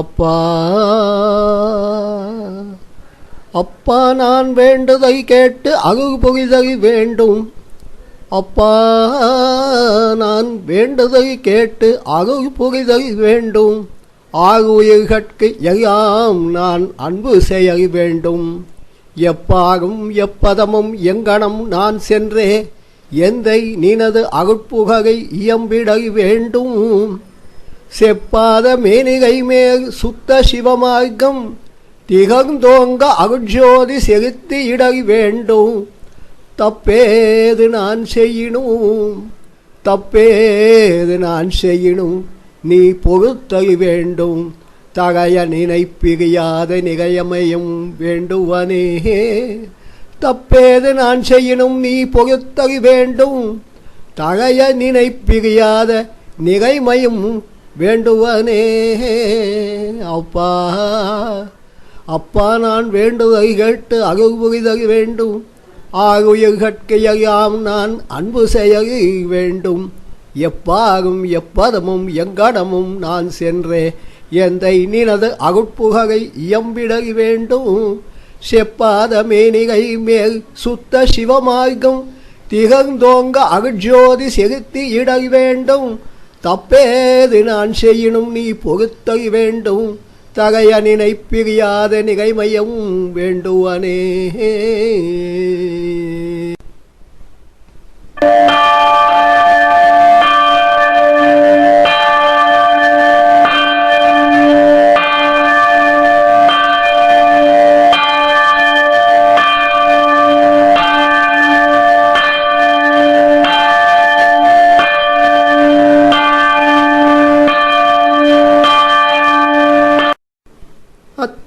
அப்பா அப்பா நான் வேண்டுதை கேட்டு அகுகு புகிதை வேண்டும். அப்பா நான் வேண்டுதை கேட்டு அகுகு புகிதை வேண்டும். ஆகுயிர்கட்கு எல்லாம் நான் அன்பு செய்ய வேண்டும். எப்பாகும் எப்பதமும் எங்கனம் நான் சென்றே எந்தை நினது அகுட்புகை இயம்பிட வேண்டும். செப்பாத மேனிகை மேல் சுத்த சிவமார்க்கம் திகழ்ந்தோங்க அகுஜோதி செலுத்தி இட வேண்டும். தப்பேது நான் செய்யணும் தப்பேது நான் செய்யணும் நீ பொறுத்தல் வேண்டும். தகைய நினைப்பிரியாத நிகழமையும் வேண்டுவனே. தப்பேது நான் செய்யணும் நீ பொறுத்தல் வேண்டும். தகைய நினைப்பிரியாத நிகைமையும் வேண்டுவனே அப்பா. அப்பா நான் வேண்டுவதை கேட்டு அருள் புரிதல் வேண்டும். ஆகுயிர்கட்கையாம் நான் அன்பு செய்ய வேண்டும். எப்பாகும் எப்பதமும் எங்கடமும் நான் சென்றே எந்தை நினது அகுட்புகை இயம்பிட வேண்டும். செப்பாத மேனிகை மேல் சுத்த சிவமார்க்கம் திகழ்ந்தோங்க அகுஜோதி செலுத்தி இட வேண்டும். தப்பேது நான் செய்யணும் நீ பொறுத்தல் வேண்டும். தகைய நினைப்பிரியாத நிகைமையும் வேண்டுவனே.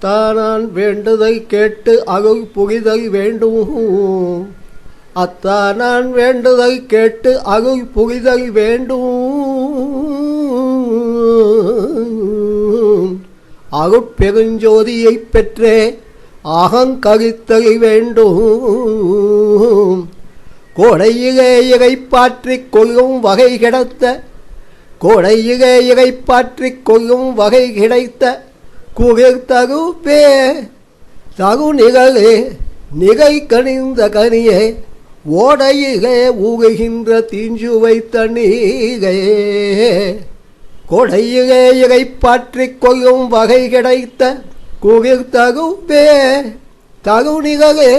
அத்தா நான் வேண்டுதை கேட்டு அருள் புரிதல் வேண்டும். அத்தா நான் வேண்டுதை கேட்டு அருள் புரிதல் வேண்டும். அருட்பெருஞ்சோதியைப் பெற்றே அகங்கரித்தல் வேண்டும். கோடையிலே இறைப்பாற்றிக் கொள்ளும் வகை கிடைத்த கோடையிலே இறைப்பாற்றிக் கொள்ளும் வகை கிடைத்த குகிர் தகுப்பே தகு நிகழே நிகை கணிந்த கனியே ஓடையிலே ஊகுகின்ற தீஞ்சுவை தண்ணீகே கொடையிலே இறைப்பாற்றிக் கொள்ளும் வகை கிடைத்த குகிர் தகுப்பே தகு நிகழே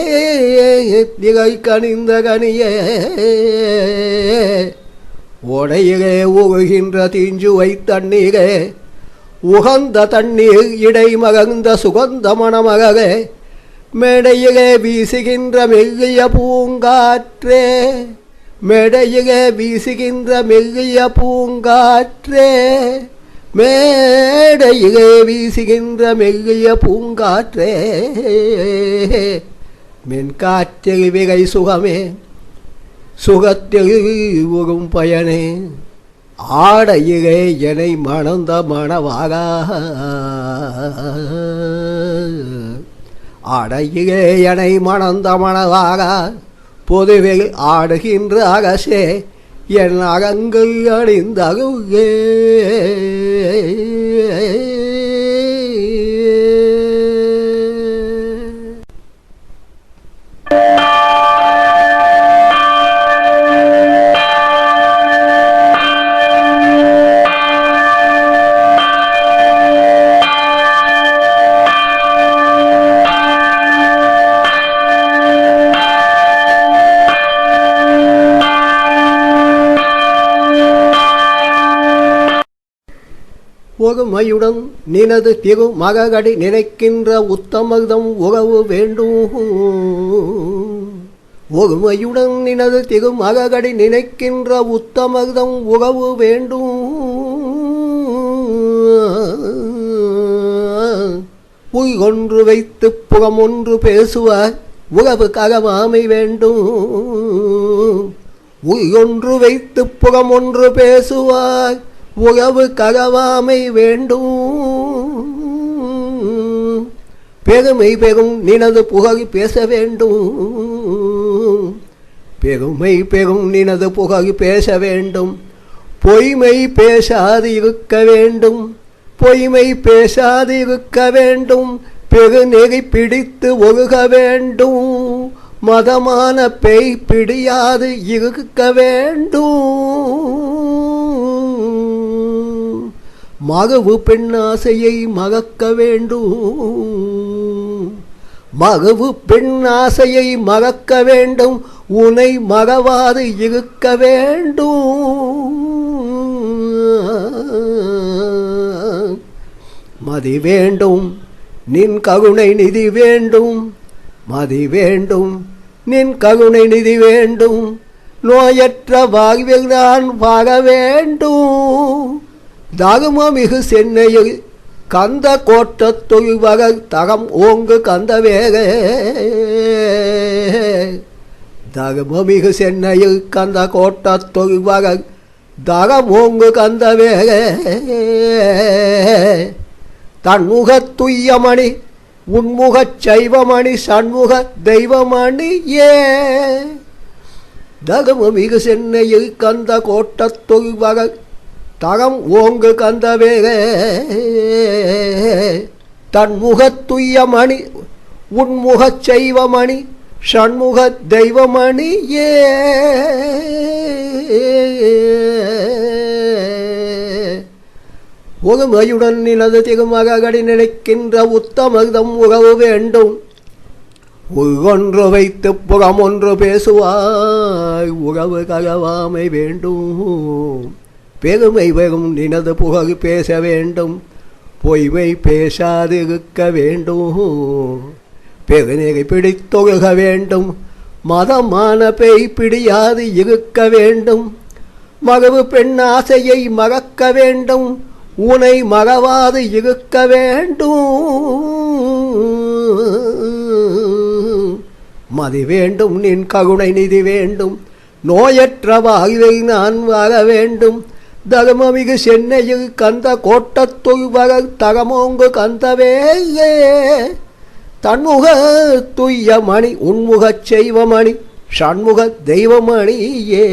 நிகை கணிந்த கனியே. ஓடையிலே ஊகுகின்ற தீஞ்சுவை தண்ணீரே உகந்த தண்ணீர் இடை மகந்த சுகந்த மணமகவே மேடையிலே வீசுகின்ற மெல்லிய பூங்காற்றே மேடையிலே வீசுகின்ற மெல்லிய பூங்காற்றே மேடையிலே வீசுகின்ற மெல்லிய பூங்காற்றே. மென்காற்றில் விகை சுகமே சுகத்தில் உறும் பயனே. ஆடையிலே என்னை மணந்த மணவாக ஆடையிலே என்னை மணந்த மணவாக பொதுவில் ஆடுகின்ற அகசே என் அகங்கள் அணிந்தகுகே ஒருமையுடன் நினது திரு மககடி நினைக்கின்ற உத்தமதம் உறவு வேண்டும் ஒருமையுடன் நினது திரு மககடி நினைக்கின்ற உத்தமதம் உறவு வேண்டும் உய் ஒன்று வைத்து புறம் ஒன்று பேசுவார் உறவு ககமாமை வேண்டும். உயொன்று ஒன்று வைத்து புறம் ஒன்று பேசுவார் உறவு கரவாமை வேண்டும். பெருமை பெரும் நினது புகழ் பேச வேண்டும். பெருமை பெரும் நினது புகழ் பேச வேண்டும். பொய்மை பேசாது இருக்க வேண்டும். பொய்மை பேசாதிருக்க வேண்டும். பெருநெறி பிடித்து ஒழுக வேண்டும். மதமான பேய் பிடியாது இருக்க வேண்டும். மகவு பெண்ணாசையை மகக்க வேண்டும். மகவு பெண் ஆசையை மறக்க வேண்டும். உனை மகவாது இருக்க வேண்டும். மதி வேண்டும் நின் கருணை நிதி வேண்டும். மதி வேண்டும் நின் கருணை நிதி வேண்டும். நோயற்ற வாழ்வில் தான் வாழ வேண்டும். தகுமமிகு சென்னையில் கந்த கோட்ட வக தகம் ஓங்கு கந்த வேக தகுமமிகு சென்னையில் கந்த கோட்ட வக தகம் ஓங்கு கந்த வேக தன்முகத் துய்யமணி உன்முகச் சைவமணி சண்முக தெய்வமணி ஏ. தகமமிகு சென்னையில் கந்த கோட்ட வக தகம் ஓங்கு கந்தவேகே தன்முகத் துய்யமணி உன்முகச் செய்வமணி ஷண்முக தெய்வமணி ஏ ஒருமையுடன் திகுமக கடி நினைக்கின்ற உத்தமதம் உறவு வேண்டும். ஒன்று வைத்து புறம் ஒன்று பேசுவாய் உறவு கலவாமை வேண்டும். பெருமை வெறும் நினது புகழ் பேச வேண்டும். பொய்மை பேசாதிருக்க வேண்டும். பெருநெறி பிடித்தொழுக வேண்டும். மதமான பேய் பிடியாது இருக்க வேண்டும். மகவு பெண் ஆசையை மறக்க வேண்டும். உனை மறவாது இருக்க வேண்டும். மதி வேண்டும் நின் கருணை நிதி வேண்டும். நோயற்ற வாழ்வை நான் வர வேண்டும். தர்மமிகு சென்னையில் கந்த கோட்டத்துள் வர தகமோங்கு கந்தவேயே தன்முக துய்ய மணி உன்முகச் செய்வமணி ஷண்முக தெய்வமணியே.